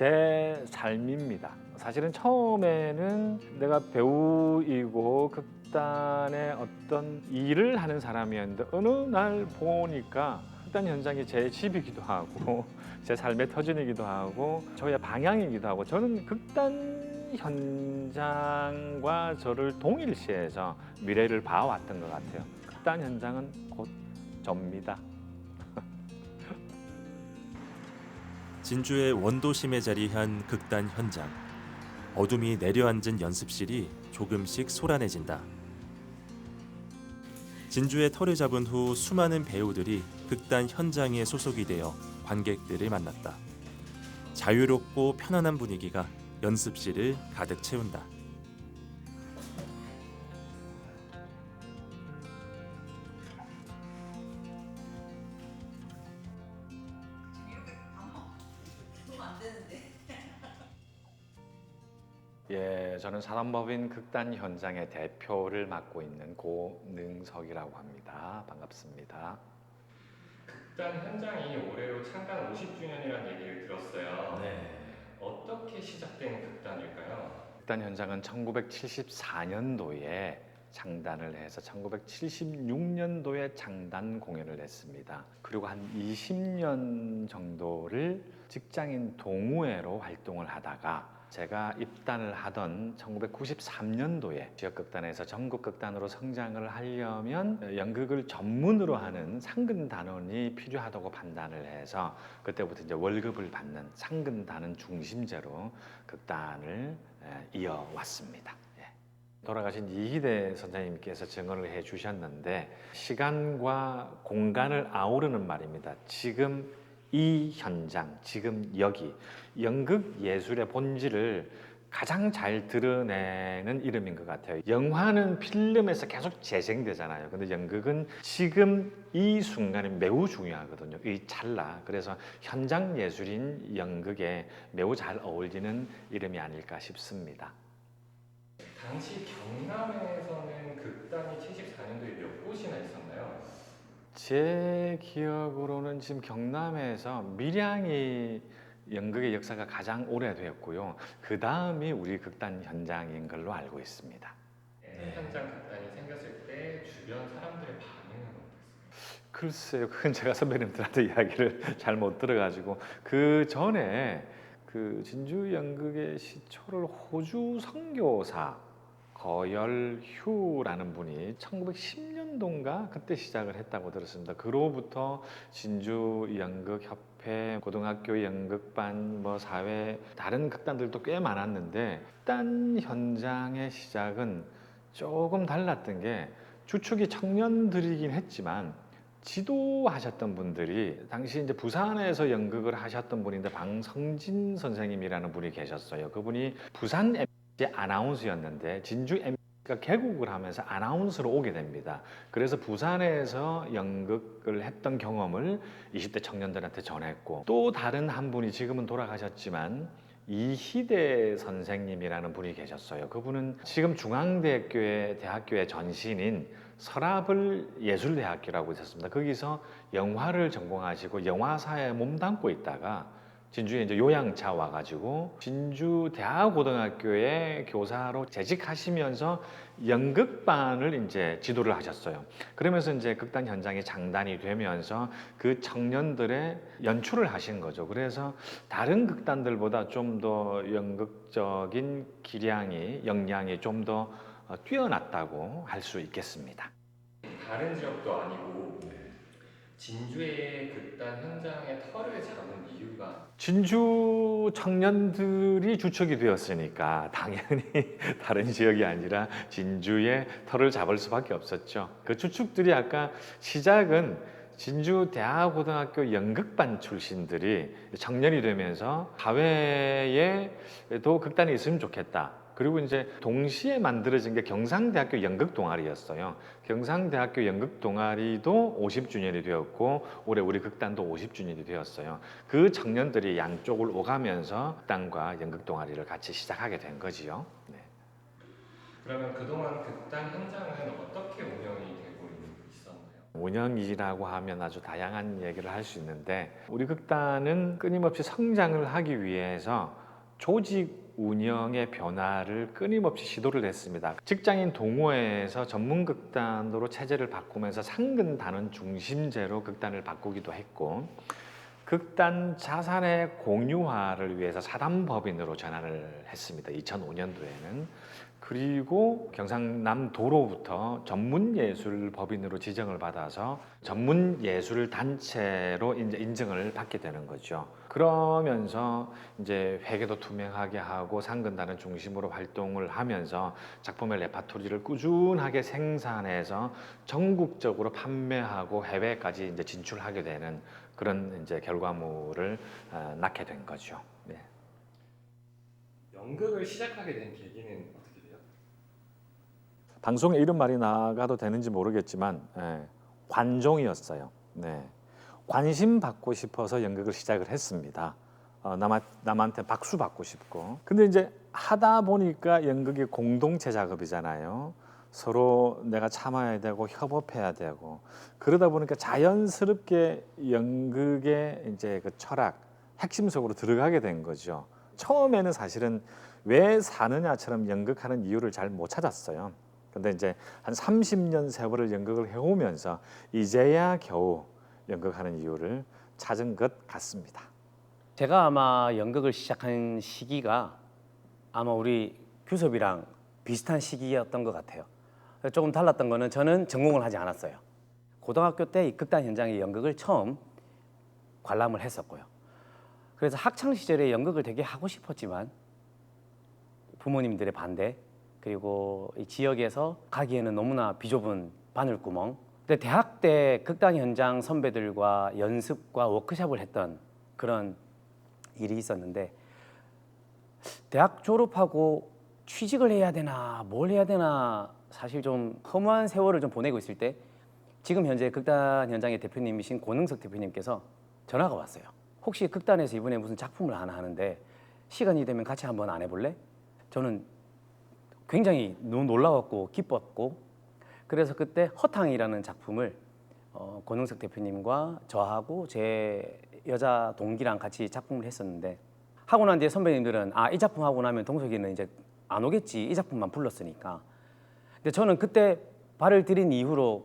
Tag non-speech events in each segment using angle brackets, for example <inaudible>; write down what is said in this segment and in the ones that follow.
제 삶입니다. 사실은 처음에는 내가 배우이고 극단의 어떤 일을 하는 사람이었는데 어느 날 보니까 극단 현장이 제 집이기도 하고 <laughs> 제 삶의 터전이기도 하고 저의 방향이기도 하고 저는 극단 현장과 저를 동일시해서 미래를 봐왔던 것 같아요. 극단 현장은 곧 접니다. 진주의 원도심에 자리한 극단 현장. 어둠이 내려앉은 연습실이 조금씩 소란해진다. 진주의 털을 잡은 후 수많은 배우들이 극단 현장에 소속이 되어 관객들을 만났다. 자유롭고 편안한 분위기가 연습실을 가득 채운다. 저는 사단법인 극단 현장의 대표를 맡고 있는 고능석이라고 합니다. 반갑습니다. 극단 현장이 올해로 창간 50주년이라는 얘기를 들었어요. 네. 어떻게 시작된 극단일까요? 극단 현장은 1974년도에 창단을 해서 1976년도에 창단 공연을 했습니다. 그리고 한 20년 정도를 직장인 동호회로 활동을 하다가 제가 입단을 하던 1993년도에 지역극단에서 전국극단으로 성장을 하려면 연극을 전문으로 하는 상근 단원이 필요하다고 판단을 해서 그때부터 이제 월급을 받는 상근 단원 중심제로 극단을 에, 이어왔습니다. 예. 돌아가신 이희대 선생님께서 증언을 해 주셨는데 시간과 공간을 아우르는 말입니다. 지금 이 현장, 지금 여기 연극 예술의 본질을 가장 잘 드러내는 이름인 것 같아요. 영화는 필름에서 계속 재생되잖아요. 근데 연극은 지금 이 순간이 매우 중요하거든요. 이 찰나. 그래서 현장 예술인 연극에 매우 잘 어울리는 이름이 아닐까 싶습니다. 당시 경남에서는 극단이 74년도에 몇 곳이나 있었나요? 제 기억으로는 지금 경남에서 밀양이 연극의 역사가 가장 오래되었고요. 그 다음이 우리 극단 현장인 걸로 알고 있습니다. 네. 현장 극단이 생겼을 때 주변 사람들의 반응은 어땠어요? 글쎄요, 그건 제가 선배님들한테 <laughs> 이야기를 잘 못 들어가지고 그 전에 그 진주 연극의 시초를 호주 선교사 거열휴라는 분이 1910년 도인가 그때 시작을 했다고 들었습니다. 그로부터 진주 연극 협회, 고등학교 연극반, 뭐 사회 다른 극단들도 꽤 많았는데 극단 현장의 시작은 조금 달랐던 게 주축이 청년들이긴 했지만 지도하셨던 분들이 당시 이제 부산에서 연극을 하셨던 분인데 방성진 선생님이라는 분이 계셨어요. 그분이 부산 MBC 아나운서였는데 진주 MBC 가 개국을 하면서 아나운서로 오게 됩니다. 그래서 부산에서 연극을 했던 경험을 20대 청년들한테 전했고 또 다른 한 분이 지금은 돌아가셨지만 이희대 선생님이라는 분이 계셨어요. 그분은 지금 중앙대학교의 대학교의 전신인 서라벌 예술대학교라고 있었습니다. 거기서 영화를 전공하시고 영화사에 몸담고 있다가 진주에 이제 요양차 와가지고 진주 대학고등학교의 교사로 재직하시면서 연극반을 이제 지도를 하셨어요. 그러면서 이제 극단 현장이 장단이 되면서 그 청년들의 연출을 하신 거죠. 그래서 다른 극단들보다 좀 더 연극적인 기량이 역량이 좀더 어, 뛰어났다고 할 수 있겠습니다. 다른 지역도 아니고 진주의 극단 현장의 털을 잡은 이유가 진주 청년들이 주축이 되었으니까 당연히 <laughs> 다른 지역이 아니라 진주의 털을 잡을 수밖에 없었죠. 그 주축들이 아까 시작은 진주 대학고등학교 연극반 출신들이 청년이 되면서 사회에도 극단이 있으면 좋겠다. 그리고 이제 동시에 만들어진 게 경상대학교 연극 동아리였어요. 경상대학교 연극 동아리도 50주년이 되었고 올해 우리 극단도 50주년이 되었어요. 그 청년들이 양쪽을 오가면서 극단과 연극 동아리를 같이 시작하게 된 거지요. 네. 그러면 그동안 극단 현장은 어떻게 운영이 있었나요? 운영이라고 하면 아주 다양한 얘기를 할 수 있는데 우리 극단은 끊임없이 성장을 하기 위해서 조직 운영의 변화를 끊임없이 시도를 했습니다. 직장인 동호회에서 전문 극단으로 체제를 바꾸면서 상근 단원 중심제로 극단을 바꾸기도 했고 극단 자산의 공유화를 위해서 사단법인으로 전환을 했습니다. 2005년도에는 그리고 경상남도로부터 전문예술법인으로 지정을 받아서 전문예술 단체로 이제 인증을 받게 되는 거죠. 그러면서 이제 회계도 투명하게 하고 상근단을 중심으로 활동을 하면서 작품의 레파토리를 꾸준하게 생산해서 전국적으로 판매하고 해외까지 이제 진출하게 되는 그런 이제 결과물을 어, 낳게 된 거죠. 네. 연극을 시작하게 된 계기는? 방송에 이런 말이 나가도 되는지 모르겠지만 예, 관종이었어요. 네. 관심 받고 싶어서 연극을 시작을 했습니다. 어, 남한, 남한테 박수 받고 싶고. 근데 이제 하다 보니까 연극이 공동체 작업이잖아요. 서로 내가 참아야 되고 협업해야 되고 그러다 보니까 자연스럽게 연극의 이제 그 철학 핵심 속으로 들어가게 된 거죠. 처음에는 사실은 왜 사느냐처럼 연극하는 이유를 잘 못 찾았어요. 근데 이제 한 30년 세월을 연극을 해오면서 이제야 겨우 연극하는 이유를 찾은 것 같습니다. 제가 아마 연극을 시작한 시기가 아마 우리 규섭이랑 비슷한 시기였던 것 같아요. 조금 달랐던 거는 저는 전공을 하지 않았어요. 고등학교 때 이 극단 현장의 연극을 처음 관람을 했었고요. 그래서 학창 시절에 연극을 되게 하고 싶었지만 부모님들의 반대 그리고 이 지역에서 가기에는 너무나 비좁은 바늘구멍. 근데 대학 때 극단 현장 선배들과 연습과 워크숍을 했던 그런 일이 있었는데 대학 졸업하고 취직을 해야 되나 뭘 해야 되나 사실 좀 허무한 세월을 좀 보내고 있을 때 지금 현재 극단 현장의 대표님이신 고능석 대표님께서 전화가 왔어요. 혹시 극단에서 이번에 무슨 작품을 하나 하는데 시간이 되면 같이 한번 안 해볼래? 저는 굉장히 너무 놀라웠고 기뻤고 그래서 그때 허탕이라는 작품을 어, 고능석 대표님과 저하고 제 여자 동기랑 같이 작품을 했었는데 하고 난 뒤에 선배님들은 아 이 작품 하고 나면 동석이는 이제 안 오겠지 이 작품만 불렀으니까. 근데 저는 그때 발을 들인 이후로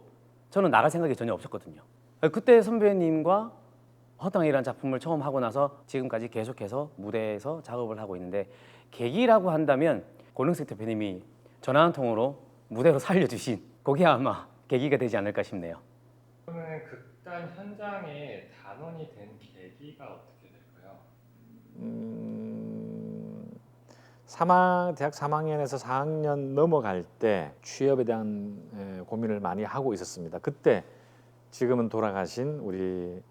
저는 나갈 생각이 전혀 없었거든요. 그때 선배님과 허탕이라는 작품을 처음 하고 나서 지금까지 계속해서 무대에서 작업을 하고 있는데 계기라고 한다면 고능석 대표님이 전화 한 통으로 무대로 살려주신 그게 아마 계기가 되지 않을까 싶네요. 그러면 극단 현장에 단원이 된 계기가 어떻게 될까요? 음, 3학, 대학 3학년에서 4학년 넘어갈 때 취업에 대한 에, 고민을 많이 하고 있었습니다. 그때 지금은 돌아가신 우리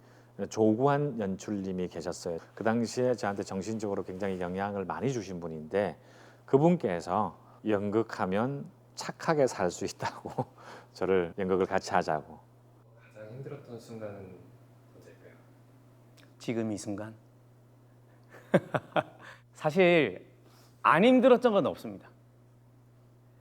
조구한 연출님이 계셨어요. 그 당시에 저한테 정신적으로 굉장히 영향을 많이 주신 분인데 그분께서 연극하면 착하게 살 수 있다고 <laughs> 저를 연극을 같이 하자고 가장 힘들었던 순간은 언제일까요? 지금 이 순간 <laughs> 사실 안 힘들었던 건 없습니다.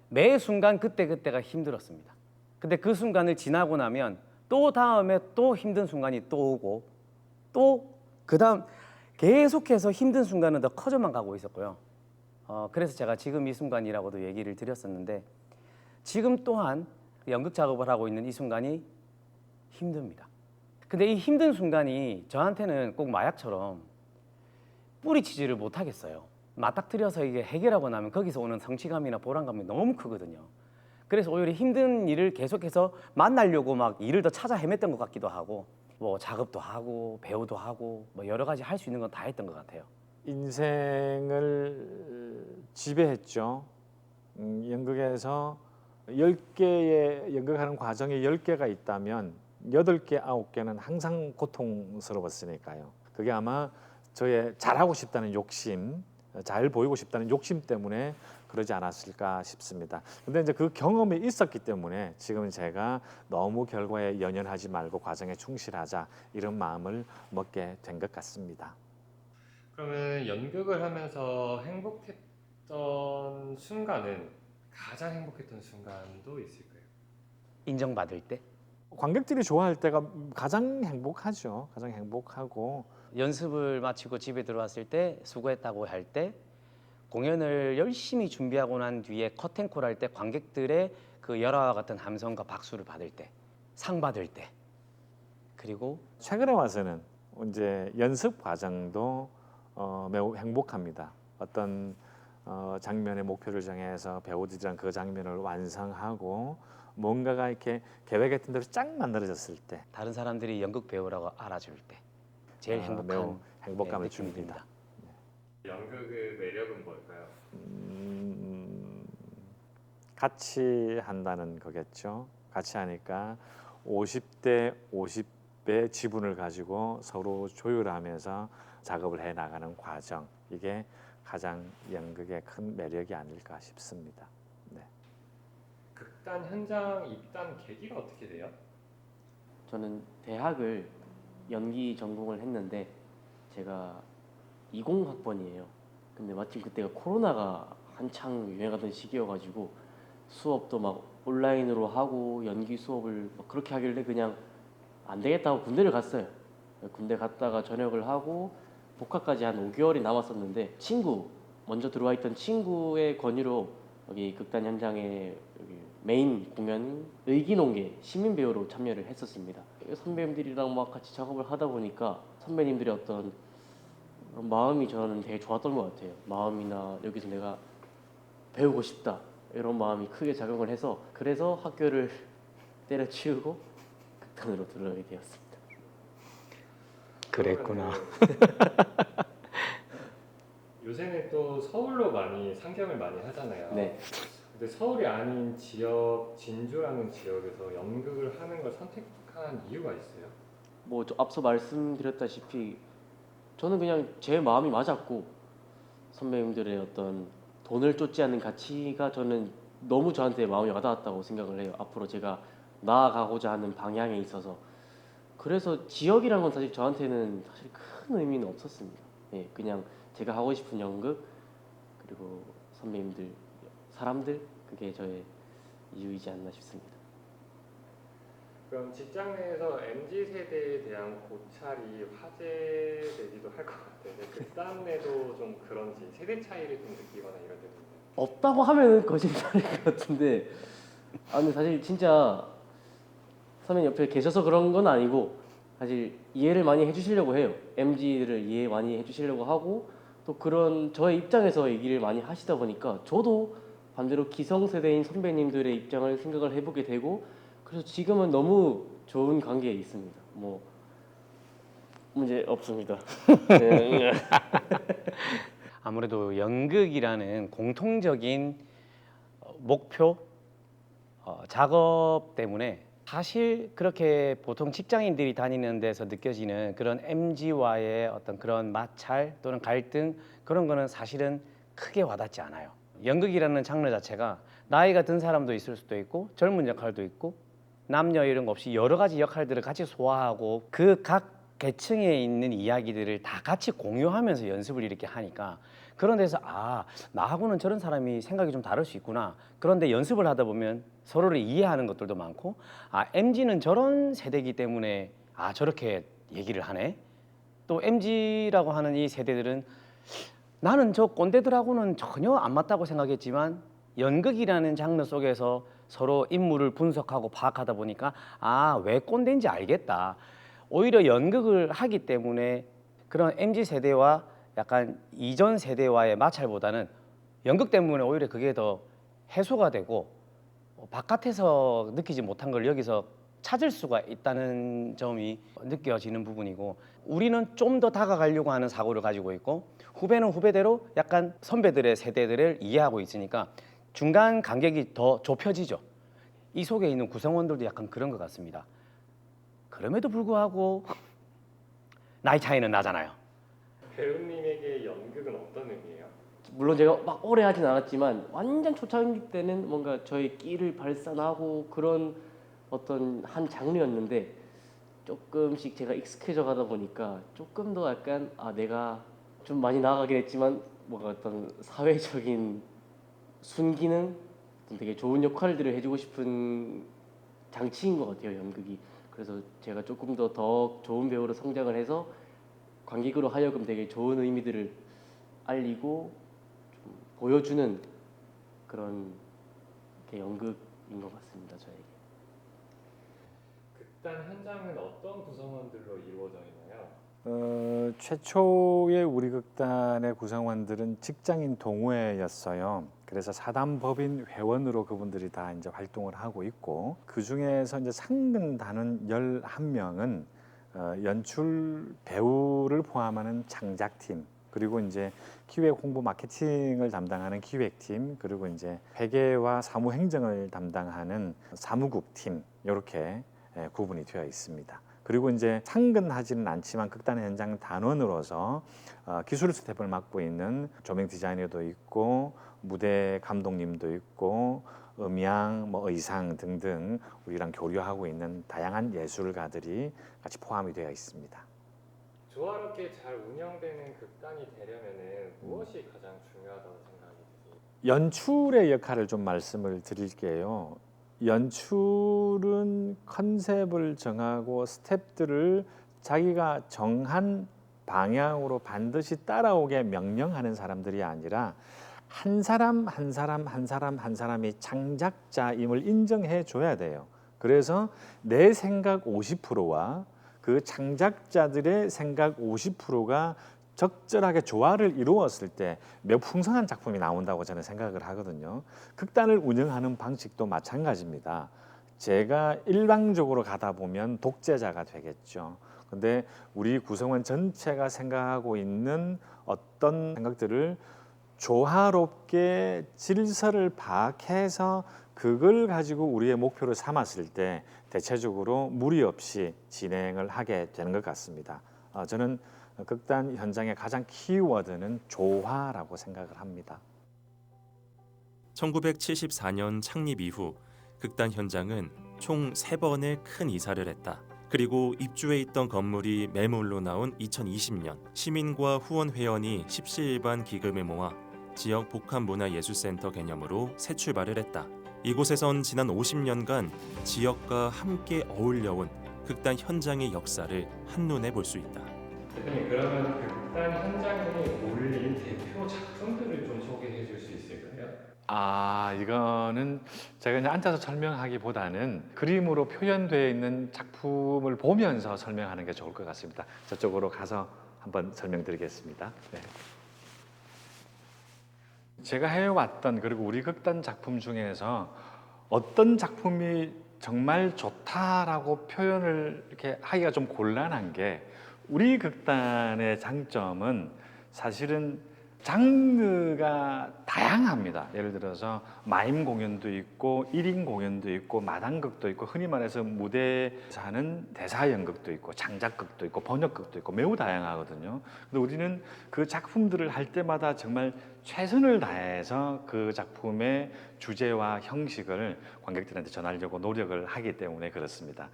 매 순간 그때 그때가 힘들었습니다. 근데 그 순간을 지나고 나면 또 다음에 또 힘든 순간이 또 오고 또 그다음 계속해서 힘든 순간은 더 커져만 가고 있었고요. 어, 그래서 제가 지금 이 순간이라고도 얘기를 드렸었는데 지금 또한 연극 작업을 하고 있는 이 순간이 힘듭니다. 근데 이 힘든 순간이 저한테는 꼭 마약처럼 뿌리치지를 못하겠어요. 맞닥뜨려서 이게 해결하고 나면 거기서 오는 성취감이나 보람감이 너무 크거든요. 그래서 오히려 힘든 일을 계속해서 만나려고 막 일을 더 찾아 헤맸던 것 같기도 하고 뭐 작업도 하고 배우도 하고 뭐 여러 가지 할 수 있는 건 다 했던 것 같아요. 인생을 지배했죠. 음, 연극에서 10개의 연극하는 과정에 10개가 있다면 8개, 9개는 항상 고통스러웠으니까요. 그게 아마 저의 잘하고 싶다는 욕심, 잘 보이고 싶다는 욕심 때문에 그러지 않았을까 싶습니다. 근데 이제 그 경험이 있었기 때문에 지금 제가 너무 결과에 연연하지 말고 과정에 충실하자 이런 마음을 먹게 된 것 같습니다. 그러면 연극을 하면서 행복했던 순간은 가장 행복했던 순간도 있을까요? 인정받을 때 관객들이 좋아할 때가 가장 행복하죠. 가장 행복하고 연습을 마치고 집에 들어왔을 때 수고했다고 할 때 공연을 열심히 준비하고 난 뒤에 커튼콜 할 때 관객들의 그 열화와 같은 함성과 박수를 받을 때 상 받을 때 그리고 최근에 와서는 이제 연습 과정도 어, 매우 행복합니다. 어떤 어, 장면의 목표를 정해서 배우들이랑 그 장면을 완성하고 뭔가가 이렇게 계획했던 대로 쫙 만들어졌을 때 다른 사람들이 연극 배우라고 알아줄 때 제일 아, 행복한 매우 행복감을 네, 줍니다. 연극의 매력은 뭘까요? 음, 같이 한다는 거겠죠. 같이 하니까 50대 50의 지분을 가지고 서로 조율하면서 작업을 해 나가는 과정 이게 가장 연극의 큰 매력이 아닐까 싶습니다. 극단 현장 입단 계기가 어떻게 돼요? 저는 대학을 연기 전공을 했는데 제가 20학번이에요. 근데 마침 그때가 코로나가 한창 유행하던 시기여가지고 수업도 막 온라인으로 하고 연기 수업을 막 그렇게 하길래 그냥 안 되겠다고 군대를 갔어요. 군대 갔다가 전역을 하고 복학까지 한 5개월이 남았었는데 친구 먼저 들어와 있던 친구의 권유로 여기 극단 현장에 여기 메인 공연 의기농계 시민 배우로 참여를 했었습니다. 선배님들이랑 막 같이 작업을 하다 보니까 선배님들의 어떤 마음이 저는 되게 좋았던 것 같아요. 마음이나 여기서 내가 배우고 싶다 이런 마음이 크게 작용을 해서 그래서 학교를 <laughs> 때려치우고 극단으로 들어가게 되었습니다. 그랬구나. <laughs> 요새는 또 서울로 많이 상경을 많이 하잖아요. 네. 근데 서울이 아닌 지역 진주라는 지역에서 연극을 하는 걸 선택한 이유가 있어요? 뭐저 앞서 말씀드렸다시피 저는 그냥 제 마음이 맞았고 선배님들의 어떤 돈을 쫓지 않는 가치가 저는 너무 저한테 마음이 와닿았다고 생각을 해요. 앞으로 제가 나아가고자 하는 방향에 있어서 그래서 지역이란 건 사실 저한테는 사실 큰 의미는 없었습니다. 예, 그냥 제가 하고 싶은 연극 그리고 선배님들 사람들 그게 저의 이유이지 않나 싶습니다. 그럼 직장 내에서 MZ 세대에 대한 고찰이 화제되기도 할 것 같아요. 극단 내도 좀 그런지 세대 차이를 좀 느끼거나 때도 있나요? 없다고 하면 거짓말일 것 같은데 아 근데 사실 진짜 선배님 옆에 계셔서 그런 건 아니고 사실 이해를 많이 해주시려고 해요. MZ를 이해 많이 해주시려고 하고 또 그런 저의 입장에서 얘기를 많이 하시다 보니까 저도 반대로 기성세대인 선배님들의 입장을 생각을 해보게 되고 그래서 지금은 너무 좋은 관계에 있습니다. 뭐 문제 없습니다. <laughs> 네. <laughs> 아무래도 연극이라는 공통적인 어, 목표 어, 작업 때문에 사실 그렇게 보통 직장인들이 다니는 데서 느껴지는 그런 MG와의 어떤 그런 마찰 또는 갈등 그런 거는 사실은 크게 와닿지 않아요. 연극이라는 장르 자체가 나이가 든 사람도 있을 수도 있고 젊은 역할도 있고 남녀 이런 거 없이 여러 가지 역할들을 같이 소화하고 그 각 계층에 있는 이야기들을 다 같이 공유하면서 연습을 이렇게 하니까 그런 데서 아 나하고는 저런 사람이 생각이 좀 다를 수 있구나 그런데 연습을 하다 보면 서로를 이해하는 것들도 많고 아 MG는 저런 세대이기 때문에 아 저렇게 얘기를 하네 또 MG라고 하는 이 세대들은 나는 저 꼰대들하고는 전혀 안 맞다고 생각했지만 연극이라는 장르 속에서 서로 인물을 분석하고 파악하다 보니까 아 왜 꼰대인지 알겠다. 오히려 연극을 하기 때문에 그런 MZ 세대와 약간 이전 세대와의 마찰보다는 연극 때문에 오히려 그게 더 해소가 되고 어, 바깥에서 느끼지 못한 걸 여기서 찾을 수가 있다는 점이 느껴지는 부분이고 우리는 좀 더 다가가려고 하는 사고를 가지고 있고 후배는 후배대로 약간 선배들의 세대들을 이해하고 있으니까 중간 간격이 더 좁혀지죠. 이 속에 있는 구성원들도 약간 그런 것 같습니다. 그럼에도 불구하고 나이 차이는 나잖아요. 배우님에게 연극은 어떤 의미예요? 물론 제가 막 오래 하진 않았지만 완전 초창기 때는 뭔가 저의 끼를 발산하고 그런 어떤 한 장르였는데 조금씩 제가 익숙해져 가다 보니까 조금 더 약간 아 내가 좀 많이 나아가긴 했지만 뭔가 어떤 사회적인 순기능 되게 좋은 역할들을 해주고 싶은 장치인 것 같아요 연극이. 그래서 제가 조금 더 더 좋은 배우로 성장을 해서 관객으로 하여금 되게 좋은 의미들을 알리고 좀 보여주는 그런 게 연극인 것 같습니다 저에게. 극단 현장은 어떤 구성원들로 이루어져 있나요? 어, 최초의 우리 극단의 구성원들은 직장인 동호회였어요. 그래서 사단법인 회원으로 그분들이 다 이제 활동을 하고 있고 그 중에서 이제 상근단은 11명은 어, 연출 배우를 포함하는 창작팀 그리고 이제 기획 홍보 마케팅을 담당하는 기획팀 그리고 이제 회계와 사무 행정을 담당하는 사무국 팀 이렇게 예, 구분이 되어 있습니다. 그리고 이제 상근하지는 않지만 극단 현장 단원으로서 어, 기술 스텝을 맡고 있는 조명 디자이너도 있고 무대 감독님도 있고 음향, 뭐 의상 등등 우리랑 교류하고 있는 다양한 예술가들이 같이 포함이 되어 있습니다. 조화롭게 잘 운영되는 극단이 되려면은 무엇이 가장 중요하다고 생각이 드세요? 연출의 역할을 좀 말씀을 드릴게요. 연출은 컨셉을 정하고 스텝들을 자기가 정한 방향으로 반드시 따라오게 명령하는 사람들이 아니라 한 사람 한 사람 한 사람 한 사람이 창작자임을 인정해 줘야 돼요. 그래서 내 생각 50%와 그 창작자들의 생각 50%가 적절하게 조화를 이루었을 때 매우 풍성한 작품이 나온다고 저는 생각을 하거든요. 극단을 운영하는 방식도 마찬가지입니다. 제가 일방적으로 가다 보면 독재자가 되겠죠. 근데 우리 구성원 전체가 생각하고 있는 어떤 생각들을 조화롭게 질서를 파악해서 그걸 가지고 우리의 목표를 삼았을 때 대체적으로 무리 없이 진행을 하게 되는 것 같습니다. 어, 저는 극단 현장의 가장 키워드는 조화라고 생각을 합니다. 1974년 창립 이후 극단 현장은 총 세번의큰 이사를 했다. 그리고 입주해 있던 건물이 매물로 나온 2020년 시민과 후원 회원이 십시일반 기금을 모아 지역 복합문화예술센터 개념으로 새 출발을 했다. 이곳에선 지난 50년간 지역과 함께 어울려온 극단 현장의 역사를 한눈에 볼 수 있다. 대표님 그러면 극단 현장에 올린 대표 작품들을 좀 소개해 줄 수 있을까요? 아 이거는 제가 그냥 앉아서 설명하기보다는 그림으로 표현되어 있는 작품을 보면서 설명하는 게 좋을 것 같습니다. 저쪽으로 가서 한번 설명드리겠습니다. 네. 제가 해왔던 그리고 우리 극단 작품 중에서 어떤 작품이 정말 좋다라고 표현을 이렇게 하기가 좀 곤란한 게 우리 극단의 장점은 사실은 장르가 다양합니다. 예를 들어서 마임 공연도 있고 1인 공연도 있고 마당극도 있고 흔히 말해서 무대에서 하는 대사 연극도 있고 창작극도 있고 번역극도 있고 매우 다양하거든요. 근데 우리는 그 작품들을 할 때마다 정말 최선을 다해서 그 작품의 주제와 형식을 관객들한테 전하려고 노력을 하기 때문에 그렇습니다.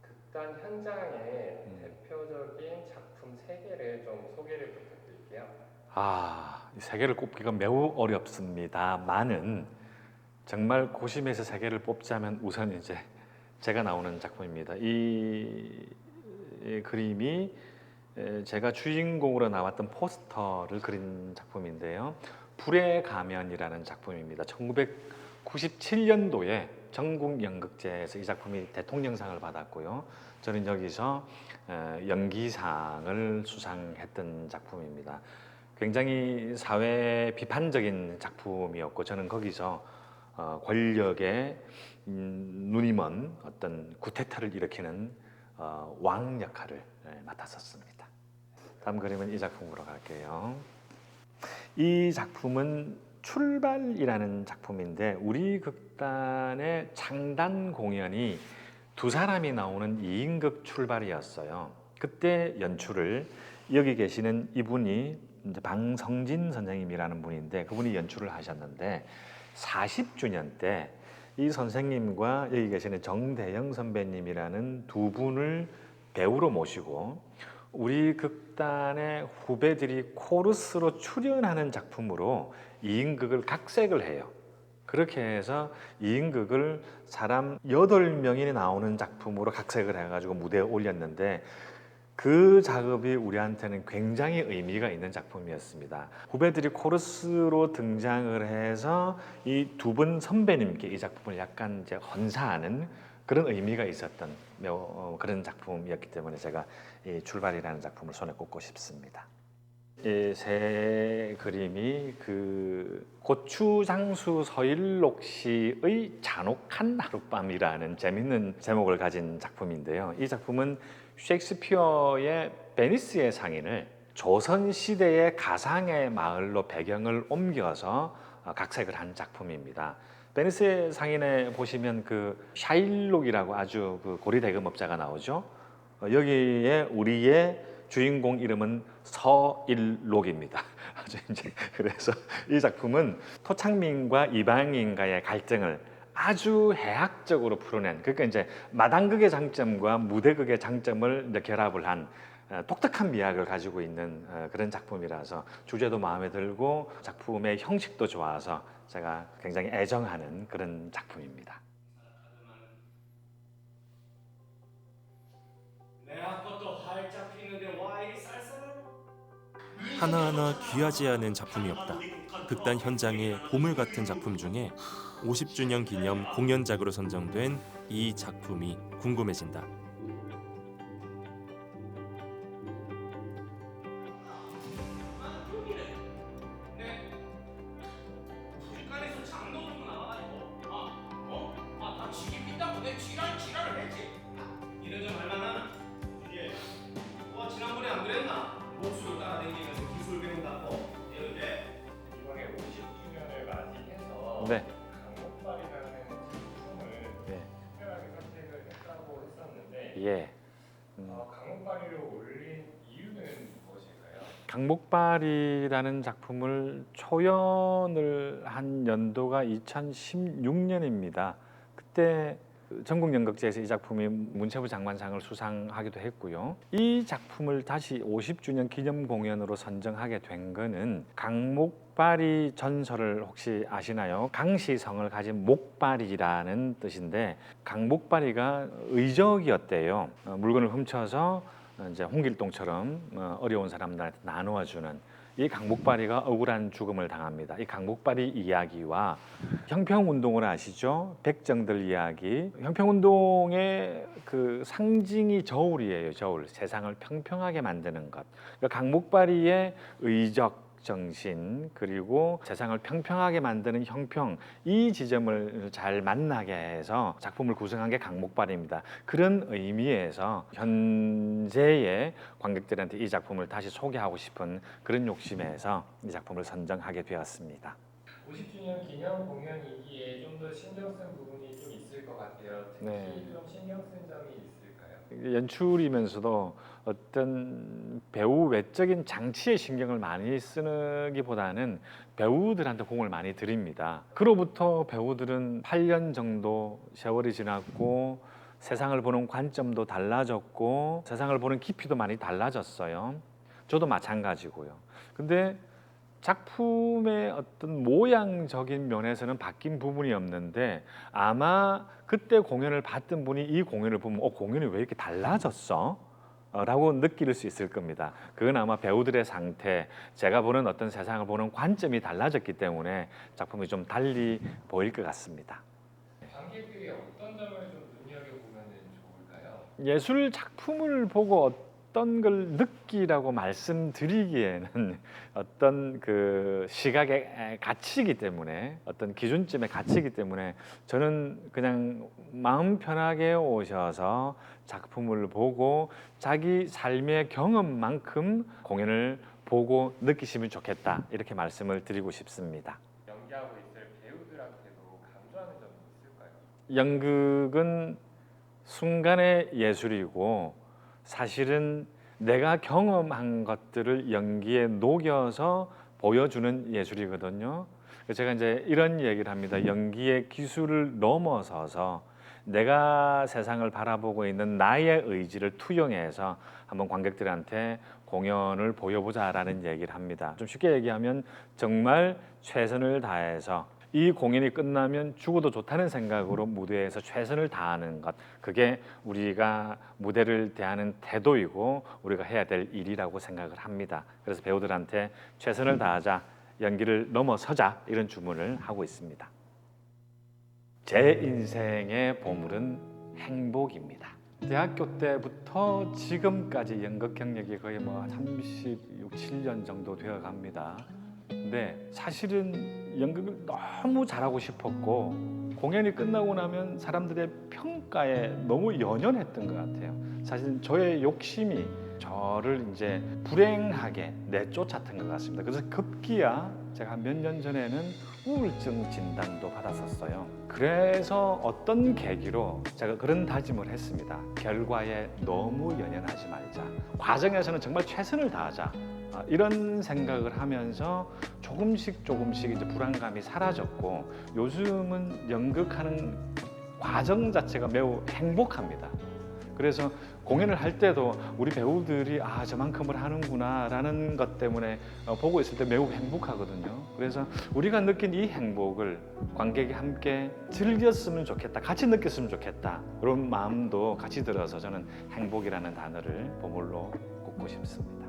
극단 현장의 음. 대표적인 작품 세 개를 좀 소개를 부탁드릴게요. 아, 이세 개를 꼽기가 매우 어렵습니다만은 정말 고심해서 세 개를 뽑자면 우선 이제 제가 나오는 작품입니다. 이, 이 그림이 에, 제가 주인공으로 나왔던 포스터를 그린 작품인데요. 불의 가면이라는 작품입니다. 1997년도에 전국 연극제에서 이 작품이 대통령상을 받았고요. 저는 여기서 에, 연기상을 수상했던 작품입니다. 굉장히 사회 비판적인 작품이었고 저는 거기서 어, 권력의 음, 눈이 먼 어떤 구테타를 일으키는 어, 왕 역할을 예, 맡았었습니다. 다음 그림은 이 작품으로 갈게요. 이 작품은 출발이라는 작품인데 우리 극단의 창단 공연이 두 사람이 나오는 2인극 출발이었어요. 그때 연출을 여기 계시는 이분이 방성진 선생님이라는 분인데 그분이 연출을 하셨는데 40주년 때 이 선생님과 여기 계시는 정대영 선배님이라는 두 분을 배우로 모시고 우리 극단의 후배들이 코러스로 출연하는 작품으로 이인극을 각색을 해요. 그렇게 해서 이인극을 사람 여덟 명이 나오는 작품으로 각색을 해가지고 무대에 올렸는데 그 작업이 우리한테는 굉장히 의미가 있는 작품이었습니다. 후배들이 코러스로 등장을 해서 이 두 분 선배님께 이 작품을 약간 이제 헌사하는 그런 의미가 있었던 묘- 어, 그런 작품이었기 때문에 제가 이 출발이라는 작품을 손에 꼽고 싶습니다. 이새 그림이 그 고추장수 서일록 씨의 잔혹한 하룻밤이라는 재밌는 제목을 가진 작품인데요. 이 작품은 셰익스피어의 베니스의 상인을 조선 시대의 가상의 마을로 배경을 옮겨서 어, 각색을 한 작품입니다. 베니스의 상인에 보시면 그 샤일록이라고 아주 그 고리 대금업자가 나오죠. 어, 여기에 우리의 주인공 이름은 서일록입니다. <laughs> 아주 이제 그래서 이 작품은 토창민과 이방인과의 갈등을 아주 해학적으로 풀어낸 그러니까 이제 마당극의 장점과 무대극의 장점을 이제 결합을 한 어, 독특한 미학을 가지고 있는 어, 그런 작품이라서 주제도 마음에 들고 작품의 형식도 좋아서 제가 굉장히 애정하는 그런 작품입니다. 하나하나 귀하지 않은 작품이 없다. 극단 현장의 보물 같은 작품 중에 50주년 기념 공연작으로 선정된 이 작품이 궁금해진다. 초연을 한 연도가 2016년입니다. 그때 전국연극제에서 이 작품이 문체부 장관상을 수상하기도 했고요. 이 작품을 다시 50주년 기념 공연으로 선정하게 된 거는 강목발이 전설을 혹시 아시나요? 강시성을 가진 목발이라는 뜻인데 강목발이가 의적이었대요. 어, 물건을 훔쳐서 어, 이제 홍길동처럼 어, 어려운 사람들한테 나누어 주는 이 강목발이가 억울한 죽음을 당합니다. 이 강목발이 이야기와 형평운동을 아시죠? 백정들 이야기. 형평운동의 그 상징이 저울이에요. 저울. 세상을 평평하게 만드는 것. 그러니까 강목발이의 의적 정신 그리고 세상을 평평하게 만드는 형평 이 지점을 잘 만나게 해서 작품을 구성한 게 강목발입니다. 그런 의미에서 현재의 관객들한테 이 작품을 다시 소개하고 싶은 그런 욕심에서 이 작품을 선정하게 되었습니다. 50주년 기념 공연이기에 좀 더 신경 쓴 부분이 좀 있을 것 같아요. 특히 네. 좀 신경 쓴 점이 있을까요? 연출이면서도 어떤 배우 외적인 장치에 신경을 많이 쓰기보다는 배우들한테 공을 많이 드립니다. 그로부터 배우들은 8년 정도 세월이 지났고 세상을 보는 관점도 달라졌고 세상을 보는 깊이도 많이 달라졌어요. 저도 마찬가지고요. 근데 작품의 어떤 모양적인 면에서는 바뀐 부분이 없는데 아마 그때 공연을 봤던 분이 이 공연을 보면 어 공연이 왜 이렇게 달라졌어? 어, 라고 느낄 수 있을 겁니다. 그건 아마 배우들의 상태, 제가 보는 어떤 세상을 보는 관점이 달라졌기 때문에 작품이 좀 달리 보일 것 같습니다. 관객들이 어떤 점을 좀 눈여겨 보면 좋을까요? 예술 작품을 보고 어떤 걸 느끼라고 말씀드리기에는 <laughs> 어떤 그 시각의 가치이기 때문에 어떤 기준점의 가치이기 때문에 저는 그냥 마음 편하게 오셔서 작품을 보고 자기 삶의 경험만큼 공연을 보고 느끼시면 좋겠다 이렇게 말씀을 드리고 싶습니다. 연기하고 있을 배우들한테도 강조하는 점이 있을까요? 연극은 순간의 예술이고 사실은 내가 경험한 것들을 연기에 녹여서 보여주는 예술이거든요. 제가 이제 이런 얘기를 합니다. 연기의 기술을 넘어서서 내가 세상을 바라보고 있는 나의 의지를 투영해서 한번 관객들한테 공연을 보여보자라는 얘기를 합니다. 좀 쉽게 얘기하면 정말 최선을 다해서 이 공연이 끝나면 죽어도 좋다는 생각으로 무대에서 최선을 다하는 것 그게 우리가 무대를 대하는 태도이고 우리가 해야 될 일이라고 생각을 합니다. 그래서 배우들한테 최선을 다하자 연기를 넘어서자 이런 주문을 하고 있습니다. 제 인생의 보물은 행복입니다. 대학교 때부터 지금까지 연극 경력이 거의 뭐 36, 7년 정도 되어 갑니다. 근데 사실은 연극을 너무 잘하고 싶었고 공연이 끝나고 나면 사람들의 평가에 너무 연연했던 것 같아요. 사실 저의 욕심이 저를 이제 불행하게 내쫓았던 것 같습니다. 그래서 급기야 제가 몇 년 전에는 우울증 진단도 받았었어요. 그래서 어떤 계기로 제가 그런 다짐을 했습니다. 결과에 너무 연연하지 말자. 과정에서는 정말 최선을 다하자. 아, 이런 생각을 하면서 조금씩 조금씩 이제 불안감이 사라졌고 요즘은 연극하는 과정 자체가 매우 행복합니다. 그래서 공연을 할 때도 우리 배우들이 아 저만큼을 하는구나라는 것 때문에 어, 보고 있을 때 매우 행복하거든요. 그래서 우리가 느낀 이 행복을 관객이 함께 즐겼으면 좋겠다, 같이 느꼈으면 좋겠다 그런 마음도 같이 들어서 저는 행복이라는 단어를 보물로 꼽고 싶습니다.